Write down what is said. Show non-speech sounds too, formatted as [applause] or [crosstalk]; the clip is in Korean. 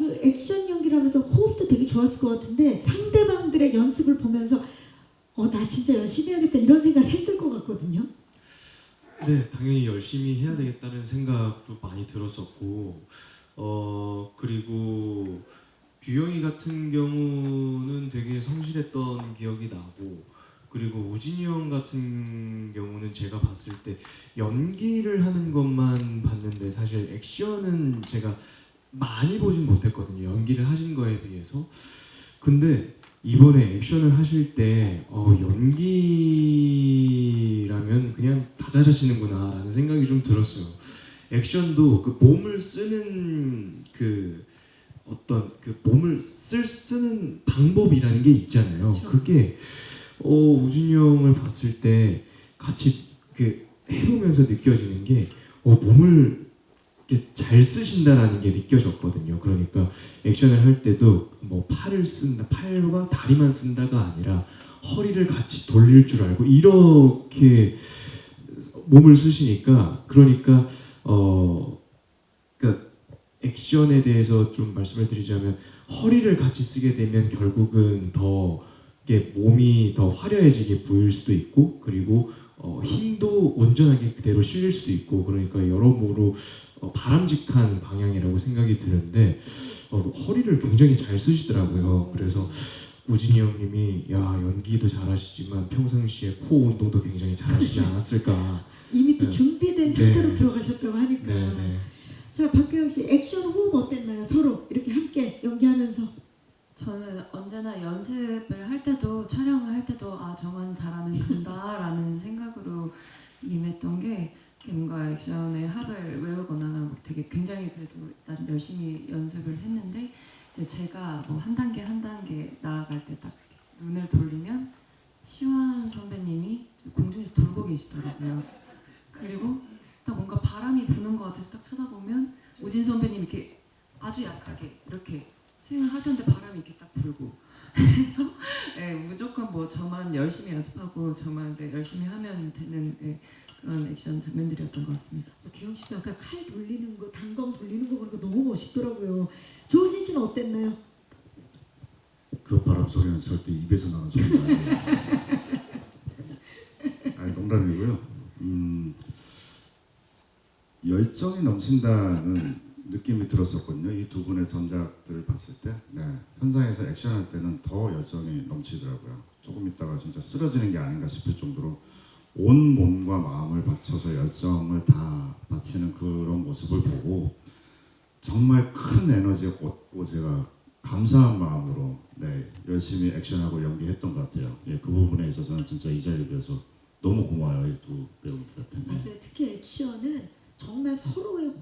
액션 연기를 하면서 호흡도 되게 좋았을 것 같은데 상대방들의 연습을 보면서 어 나 진짜 열심히 해야겠다 이런 생각을 했을 것 같거든요. 네, 당연히 열심히 해야 되겠다는 생각도 많이 들었었고, 어 그리고 규영이 같은 경우는 되게 성실했던 기억이 나고, 그리고 우진이 형 같은 경우는 제가 봤을 때 연기를 하는 것만 봤는데 사실 액션은 제가 많이 보진 못했거든요. 연기를 하신 거에 비해서. 근데 이번에 액션을 하실 때 어, 연기라면 그냥 다 잘하시는구나라는 생각이 좀 들었어요. 액션도 그 몸을 쓰는 그 어떤 그 몸을 쓸 쓰는 방법이라는 게 있잖아요. 그쵸. 그게 어, 우진이 형을 봤을 때 같이 그 해보면서 느껴지는 게 어, 몸을 잘 쓰신다라는 게 느껴졌거든요. 그러니까 액션을 할 때도 뭐 팔을 쓴다, 팔과 다리만 쓴다가 아니라 허리를 같이 돌릴 줄 알고 이렇게 몸을 쓰시니까 그러니까 어 그러니까 액션에 대해서 좀 말씀을 드리자면 허리를 같이 쓰게 되면 결국은 더 이게 몸이 더 화려해지게 보일 수도 있고 그리고 어, 힘도 온전하게 그대로 실릴 수도 있고 그러니까 여러모로 어, 바람직한 방향이라고 생각이 드는데 어, 허리를 굉장히 잘 쓰시더라고요. 그래서 우진이 형님이 야 연기도 잘하시지만 평상시에 코 운동도 굉장히 잘하시지 않았을까. [laughs] 이미 또 네. 준비된 네. 상태로 들어가셨다고 하니까. 네 네. 자 박규영 씨 액션 호흡 어땠나요? 서로 이렇게 함께 연기하면서. 저는 언제나 연습을 할 때도 촬영을 할 때도 아 저만 잘하는 게 뭔가 [laughs] 액션의 합을 외우거나 되게 굉장히 그래도 난 열심히 연습을 했는데 이제 제가 뭐 한 단계 한 단계 나아갈 때 딱 눈을 돌리면 시완 선배님이 공중에서 돌고 계시더라고요. 그리고 딱 뭔가 바람이 부는 것 같아서 딱 쳐다보면 우진 선배님 이렇게 아주 약하게 이렇게 스윙을 하셨는데 바람이 이렇게 딱 불고 그래서 예, 무조건 뭐 저만 열심히 연습하고 저만 네, 열심히 하면 되는 예, 그런 액션 장면들이었던 것 같습니다. 규영 씨도 아까 칼 돌리는 거, 단검 돌리는 거 보니까 너무 멋있더라고요. 조진 씨는 어땠나요? 그 바람 소리는 절대 입에서 나는 소리가 아니에요. [laughs] 아니 농담이고요. 음, 열정이 넘친다는 느낌이 들었었거든요. 이 두 분의 전작들을 봤을 때, 네, 현장에서 액션할 때는 더 열정이 넘치더라고요. 조금 있다가 진짜 쓰러지는 게 아닌가 싶을 정도로 온 몸과 마음을 바쳐서 열정을 다 바치는 그런 모습을 보고 정말 큰 에너지가 얻고 제가 감사한 마음으로 네 열심히 액션하고 연기했던 것 같아요. 예, 그 부분에 있어서는 진짜 이 자리에 비해서 너무 고마워요 이 두 배우들한테. 네. 맞아요. 특히 액션은 정말 서로의